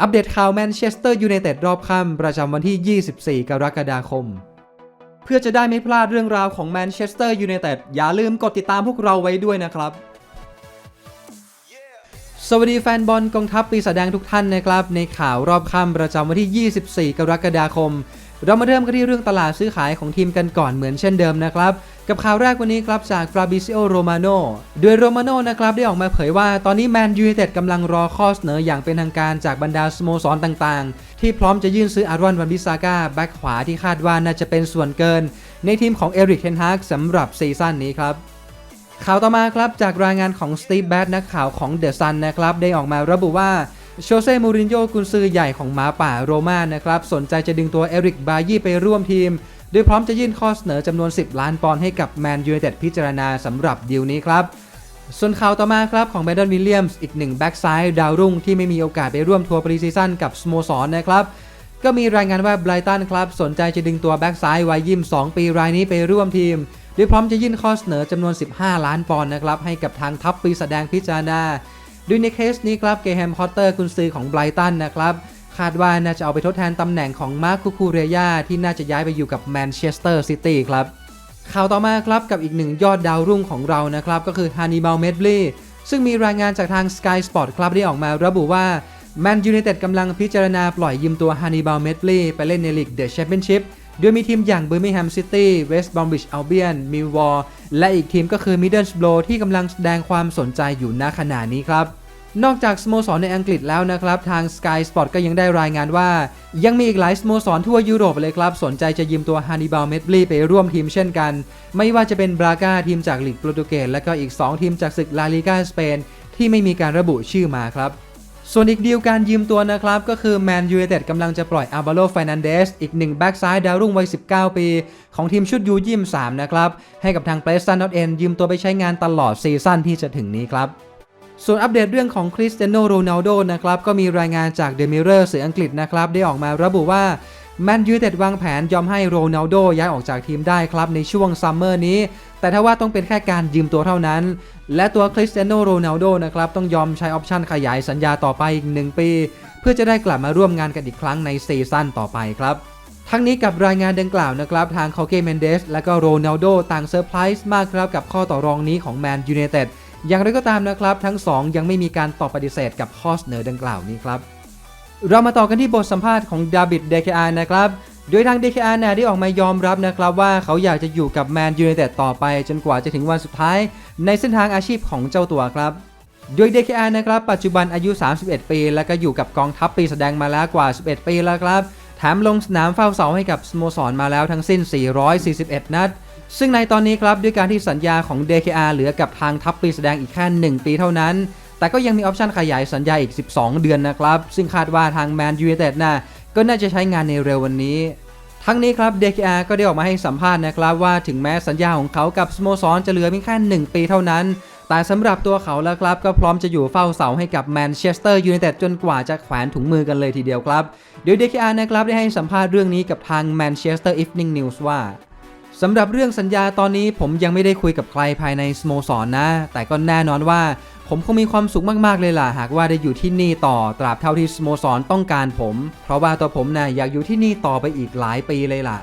อัปเดตข่าวแมนเชสเตอร์ยูไนเต็ดรอบค่ำประจำวันที่ 24 กรกฎาคม เพื่อจะได้ไม่พลาดเรื่องราวของแมนเชสเตอร์ยูไนเต็ดอย่าลืมกดติดตามพวกเราไว้ด้วยนะครับ สวัสดีแฟนบอลกองทัพปีศาจแดงทุกท่านนะครับ ในข่าวรอบค่ำประจำวันที่ 24 กรกฎาคม เรามาเริ่มกันที่เรื่องตลาดซื้อขายของทีมกันก่อนเหมือนเช่นเดิมนะครับ กับข่าวแรกวันนี้ครับจากฟราบิซิโอโรมาโนโดยโรมาโนนะครับได้ออกมาเผยว่าตอนนี้แมนยูไนเต็ดกำลังรอข้อเสนออย่างเป็นทางการจากบรรดาสโมสรต่างๆ ที่พร้อมจะยื่นซื้ออารอนวันบิซาก้าแบ็คขวาที่คาดว่าน่าจะเป็นส่วนเกิน ในทีมของเอริกเทนฮากสำหรับซีซั่นนี้ครับข่าวต่อมาครับจากรายงานของสตีฟแบทนักข่าวของเดอะซันนะครับได้ออกมาระบุว่า โชเซ่ มูรินโญ่กุนซือใหญ่ของหมาป่าโรม่านะครับ สนใจจะดึงตัวเอริก บายี่ไปร่วมทีม โดยพร้อมจะยื่นข้อเสนอจำนวน 10 ล้านปอนด์ให้กับแมนยูไนเต็ดพิจารณาสำหรับดีลนี้ครับ ส่วนข่าวต่อมาครับของแบดดอนวิลเลียมส์อีกหนึ่งแบ็กซ้ายดาวรุ่งที่ไม่มีโอกาสไปร่วมทัวร์ปรีซีซั่นกับสโมสรนนะครับ ก็มีรายงานว่าไบรตันครับสนใจจะดึงตัวแบ็กซ้ายวัยยี่2ปีรายนี้ไปร่วมทีมโดยพร้อมจะยื่นข้อเสนอจำนวน 15 ล้านปอนด์นะครับให้กับทางทัพปีแสดงพิจารณา โดยในเคสนี้ครับเกแฮมพอตเตอร์กุนซือของไบรตันนะครับคาดว่าน่าจะเอาไปทดแทนตำแหน่งของมาร์คคูคูเรียาที่น่าจะย้ายไปอยู่กับแมนเชสเตอร์ซิตี้ครับข่าวต่อมาครับกับอีกหนึ่งยอดดาวรุ่งของเรานะครับก็คือฮานิบาลเมดลีซึ่งมีรายงานจากทาง Sky Sport ครับได้ออกมาระบุว่าแมนยูไนเต็ดกำลังพิจารณาปล่อยยืมตัวฮานิบาลเมดลีไปเล่นในลีกเดอะแชมเปี้ยนชิพโดยมีทีมอย่างเบอร์มิงแฮมซิตี้เวสต์บอมบิชอัลเบียนมิลวอร์และอีกทีมก็คือมิดเดิลสโบรที่กำลังแสดงความสนใจอยู่ณขณะนี้ครับ นอกจากสโมสรในอังกฤษแล้วนะครับ ทาง Sky Sport ก็ยังได้รายงานว่า ยังมีอีกหลายสโมสรทั่วยุโรปเลยครับ สนใจจะยืมตัวฮานิบาลเมดลีไปร่วมทีมเช่นกัน ไม่ว่าจะเป็นบราก้าทีมจากลีกโปรตุเกสและก็อีก 2 ทีมจากศึกลาลิกาสเปนที่ไม่มีการระบุชื่อมาครับส่วนอีกดีลการยืมตัวนะครับ ก็คือแมนยูไนเต็ดกำลังจะปล่อยอาบาโล f ฟนันเดสอีกหนึ่งแบ็กซ้ายดาวรุ่งวัย 19 ปี ของทีมชุดยูยิม3นะครับ ให้กับทางเ r รสตันนอตเอ็นยืมตัวไปใช้งานตลอดซีซั่นที่จะถึงนี้ครับ ส่วนอัปเดตเรื่องของคริสเตียโนโรนัลโดนะครับก็มีรายงานจากเดมิเรอร์สื่ออังกฤษนะครับได้ออกมาระบุว่าแมนยูเต็ดวางแผนยอมให้โรนัลโดย้ายออกจากทีมได้ครับในช่วงซัมเมอร์นี้ แต่ถ้าว่าต้องเป็นแค่การยืมตัวเท่านั้น และตัวคริสเตียโนโรนัลโดนะครับต้องยอมใช้ออปชั่นขยายสัญญาต่อไปอีก 1 ปี เพื่อจะได้กลับมาร่วมงานกันอีกครั้งในซีซั่นต่อไปครับ ทั้งนี้กับรายงานดังกล่าวนะครับ ทางคาเกเมนเดสและก็โรนัลโดต่างเซอร์ไพรส์มากครับกับข้อต่อรองนี้ของแมนยูไนเต็ด อย่างไรก็ตามนะครับ ทั้ง 2 ยังไม่มีการตอบปฏิเสธกับข้อเสนอดังกล่าวนี้ครับ เรามาต่อกันที่บทสัมภาษณ์ของดาบิดเดคอานะครับ โดยทาง DKR เนี่ยได้ออกมายอมรับนะครับว่าเขาอยากจะอยู่กับแมนยูไนเต็ดต่อไป จนกว่าจะถึงวันสุดท้าย ในเส้นทางอาชีพของเจ้าตัวครับโดย DKR นะครับปัจจุบันอายุ 31 ปี แล้วก็อยู่กับกองทัพปีแสดงมาแล้วกว่า 11 ปีแล้วครับแถมลงสนามเฝ้าเสาให้กับสโมสรมาแล้วทั้งสิ้น 441 นัด ซึ่งในตอนนี้ครับด้วยการที่สัญญาของ DKR เหลือกับทางทัพปีแสดงอีกแค่ 1 ปีเท่านั้น แต่ก็ยังมีออปชันขยายสัญญาอีก 12 เดือนนะครับ ซึ่งคาดว่าทางแมนยูไนเต็ดน่ะก็น่าจะใช้งานในเร็ววันนี้ ทั้งนี้ครับ DKR ก็ได้ออกมาให้สัมภาษณ์นะครับว่าถึงแม้สัญญาของเขากับสโมสรจะเหลือเพียงแค่ 1 ปีเท่านั้น แต่สำหรับตัวเขาแล้วครับก็พร้อมจะอยู่เฝ้าเสาให้กับแมนเชสเตอร์ยูไนเต็ดจนกว่าจะแขวนถุงมือกันเลยทีเดียวครับโดย DKR นะครับได้ให้สัมภาษณ์เรื่องนี้กับทาง Manchester Evening News ว่า สำหรับเรื่องสัญญาตอนนี้ผมยังไม่ได้คุยกับใครภายในสโมสรนนะ แต่ก็แน่นอนว่า ผมคงมีความสุขมากๆเลยล่ะ หากว่าได้อยู่ที่นี่ต่อตราบเท่าที่สโมสรต้องการผม เพราะว่าตัวผมนะ่ะอยากอยู่ที่นี่ต่อไปอีกหลายปีเลยล่ะ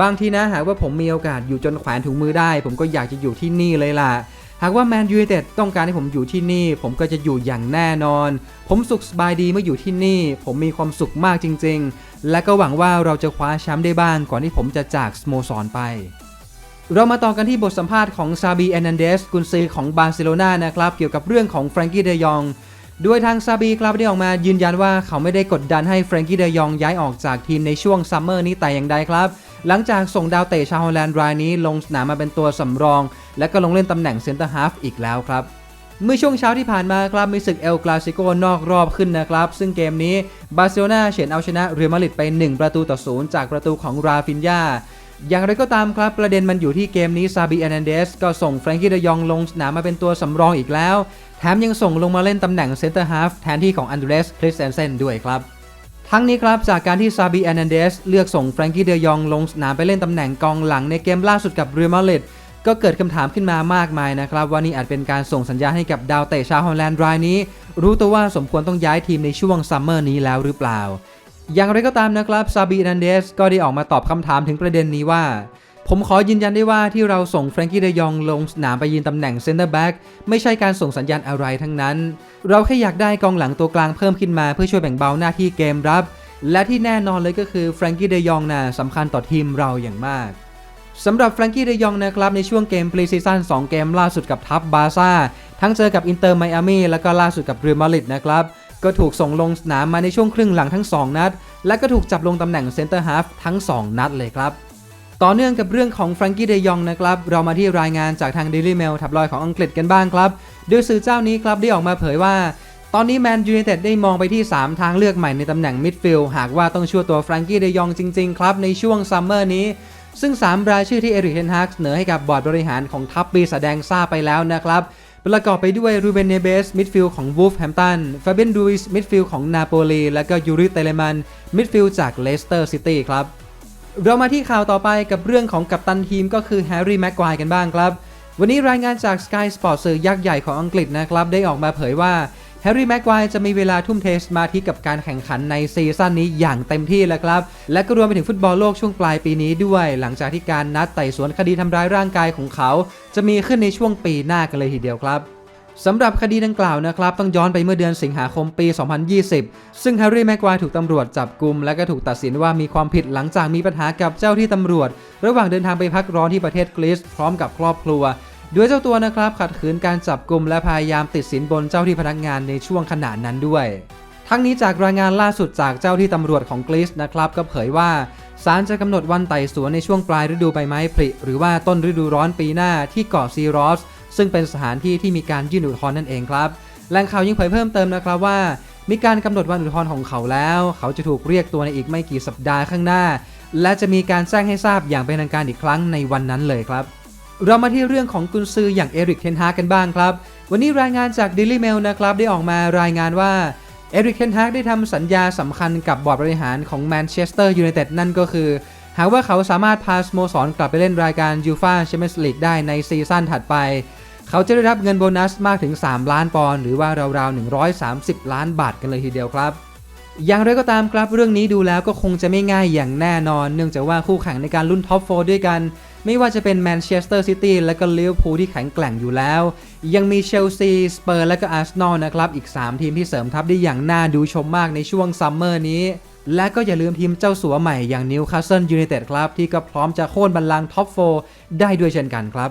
บางทีนะหากว่าผมมีโอกาสอยู่จนแขวนถุงมือได้ ผมก็อยากจะอยู่ที่นี่เลยล่ะ หากว่าแมนยูไนเต็ดต้องการให้ผมอยู่ที่นี่ ผมก็จะอยู่อย่างแน่นอน ผมสุขสบายดีเมื่ออยู่ที่นี่ ผมมีความสุขมากจริง ๆ และก็หวังว่าเราจะคว้าแชมป์ได้บ้างก่อนที่ผมจะจากสโมสรไป เรามาต่อกันที่บทสัมภาษณ์ของซาบีแอนนเดสกุนซือของบาร์เซโลนานะครับเกี่ยวกับเรื่องของแฟรงกี้เดยองด้วยทางซาบีครับได้ออกมายืนยันว่าเขาไม่ได้กดดันให้แฟรงกี้เดยองย้ายออกจากทีมในช่วงซัมเมอร์นี้แต่อย่างใดครับ หลังจากส่งดาวเตะชาวฮอลแลนด์รายนี้ลงสนามมาเป็นตัวสำรอง และก็ลงเล่นตำแหน่งเซนเตอร์ฮาฟอีกแล้วครับเมื่อช่วงเช้าที่ผ่านมาครับมีศึกเอลกลาซิโกนอกรอบขึ้นนะครับ ซึ่งเกมนี้บาร์เซโลนาเฉือนเอาชนะเรอัลมาดริดไป 1 ประตูต่อศูนย์จากประตูของราฟินยาอย่างไรก็ตามครับประเด็นมันอยู่ที่เกมนี้ซาบีแอนนเดสก็ส่งแฟรงกี้เดยองลงสนามมาเป็นตัวสำรองอีกแล้ว แถมยังส่งลงมาเล่นตำแหน่งเซนเตอร์ฮาฟแทนที่ของอันเดรสคริสเซนเซนด้วยครับ ทั้งนี้ครับจากการที่ซาบีแอนนเดสเลือกส่งแฟรงกี้เดยองลงสนามไปเล่นตำแหน่งกองหลังในเกมล่าสุดกับเรอัลมาดริดก็เกิดคำถามขึ้นมามากมายนะครับ ว่านี่อาจเป็นการส่งสัญญาณให้กับดาวเตะชาวฮอลแลนด์รายนี้ รู้ตัวว่าสมควรต้องย้ายทีมในช่วงซัมเมอร์นี้แล้วหรือเปล่า อย่างไรก็ตามนะครับซาบีนันเดสก็ได้ออกมาตอบคำถามถึงประเด็นนี้ว่า ผมขอยืนยันได้ว่าที่เราส่งแฟรงกี้เดยองลงสนามไปยืนตำแหน่งเซนเตอร์แบ็กไม่ใช่การส่งสัญญาณอะไรทั้งนั้น เราแค่อยากได้กองหลังตัวกลางเพิ่มขึ้นมาเพื่อช่วยแบ่งเบาหน้าที่เกมรับ และที่แน่นอนเลยก็คือแฟรงกี้เดยองน่ะสำคัญต่อทีมเราอย่างมากสำหรับแฟรงกี้เดยองนะครับในช่วงเกมปรีซีซั่น2เกมล่าสุดกับทัพบาซ่าทั้งเจอกับอินเตอร์ไมอามี่แล้วก็ล่าสุดกับเรอัลมาดริดนะครับก็ถูกส่งลงสนามมาในช่วงครึ่งหลังทั้ง 2 นัด และก็ถูกจับลงตำแหน่งเซนเตอร์ฮาฟทั้ง 2 นัดเลยครับ ต่อเนื่องกับเรื่องของแฟรงกี้เดยองนะครับ เรามาที่รายงานจากทาง Daily Mail ทับลอยของอังกฤษกันบ้างครับ โดยสื่อเจ้านี้ครับได้ออกมาเผยว่า ตอนนี้แมนยู i นเต็ดได้มองไปที่ 3 ทางเลือกใหม่ในตำแหน่งมิดฟิลด์หากว่าต้องช่วยตัวแฟรงกี้เดยองจริง ๆ ครับ ในช่วงซัมเมอร์นี้ ซึ่ง 3 รายชื่อที่เอริกเทนฮากเสนอให้กับบอร์ดบริหารของทัพปีแสดงทราบไปแล้วนะครับประกอบไปด้วยรูเบนเนเบสมิดฟิลด์ของวูฟแฮมตันฟาเบนดูอิสมิดฟิลด์ของนาโปลีและก็ยูริเตเลมันมิดฟิลด์จากเลสเตอร์ซิตี้ครับ เรามาที่ข่าวต่อไปกับเรื่องของกัปตันทีมก็คือแฮร์รี่แม็กควายกันบ้างครับ วันนี้รายงานจาก Sky Sport สื่อยักษ์ใหญ่ของอังกฤษนะครับ ได้ออกมาเผยว่าแฮร์รี่แม็กควายจะมีเวลาทุ่มเทสมาธิกับการแข่งขันในซีซั่นนี้อย่างเต็มที่แล้วครับ และก็รวมไปถึงฟุตบอลโลกช่วงปลายปีนี้ด้วย หลังจากที่การนัดไต่สวนคดีทำร้ายร่างกายของเขา จะมีขึ้นในช่วงปีหน้ากันเลยทีเดียวครับ สำหรับคดีดังกล่าวนะครับ ต้องย้อนไปเมื่อเดือนสิงหาคมปี 2020 ซึ่งแฮร์รี่แม็กควายถูกตำรวจจับกลุมและก็ถูกตัดสินว่ามีความผิดหลังจากมีปัญหากับเจ้าที่ตำรวจ ระหว่างเดินทางไปพักร้อนที่ประเทศกรีซพร้อมกับครอบครัวโดยเจ้าตัวนะครับขัดขืนการจับกลุมและพยายามติดสินบนเจ้าที่พนักงานในช่วงขณะนั้นด้วย ทั้งนี้จากรายงานล่าสุดจากเจ้าที่ตำรวจของกรีซนะครับก็เผยว่าศาลจะกำหนดวันไต่สวนในช่วงปลายฤดูใบไม้ผลิหรือว่าต้นฤดูร้อนปีหน้าที่เกาะซีรอส ซึ่งเป็นสถานที่ที่มีการยื่นอุทธรณ์นั่นเองครับแหล่งข่าวยังเผยเพิ่มเติมนะครับว่า มีการกำหนดวันอุทธรณ์ของเขาแล้ว เขาจะถูกเรียกตัวในอีกไม่กี่สัปดาห์ข้างหน้า และจะมีการแจ้งให้ทราบอย่างเป็นทางการอีกครั้งในวันนั้นเลยครับเรามาที่เรื่องของกุนซืออย่างเอริกเทนฮากกันบ้างครับ วันนี้รายงานจาก Daily Mail นะครับได้ออกมารายงานว่าเอริกเทนฮากได้ทำสัญญาสำคัญกับบอร์ดบริหารของแมนเชสเตอร์ยูไนเต็ดนั่นก็คือ หากว่าเขาสามารถพาสโมสรกลับไปเล่นรายการยูฟาแชมเปี้ยนส์ลีกได้ในซีซั่นถัดไป เขาจะได้รับเงินโบนัสมากถึง 3 ล้านปอนด์หรือว่าราวๆ 130 ล้านบาทกันเลยทีเดียวครับ อย่างไรก็ตามครับเรื่องนี้ดูแล้วก็คงจะไม่ง่ายอย่างแน่นอน เนื่องจากว่าคู่แข่งในการลุ้นท็อปโฟด้วยกัน ไม่ว่าจะเป็นแมนเชสเตอร์ซิตี้และก็ลิเวอร์พูลที่แข็งแกร่งอยู่แล้ว ยังมีเชลซี สเปอร์และก็อาร์เซนอลนะครับอีก 3 ทีมที่เสริมทัพได้อย่างน่าดูชมมากในช่วงซัมเมอร์นี้และก็อย่าลืมทีมเจ้าสัวใหม่อย่างนิวคาสเซิลยูไนเต็ดครับ ที่ก็พร้อมจะโค่นบัลลังก์ท็อปโฟได้ด้วยเช่นกันครับ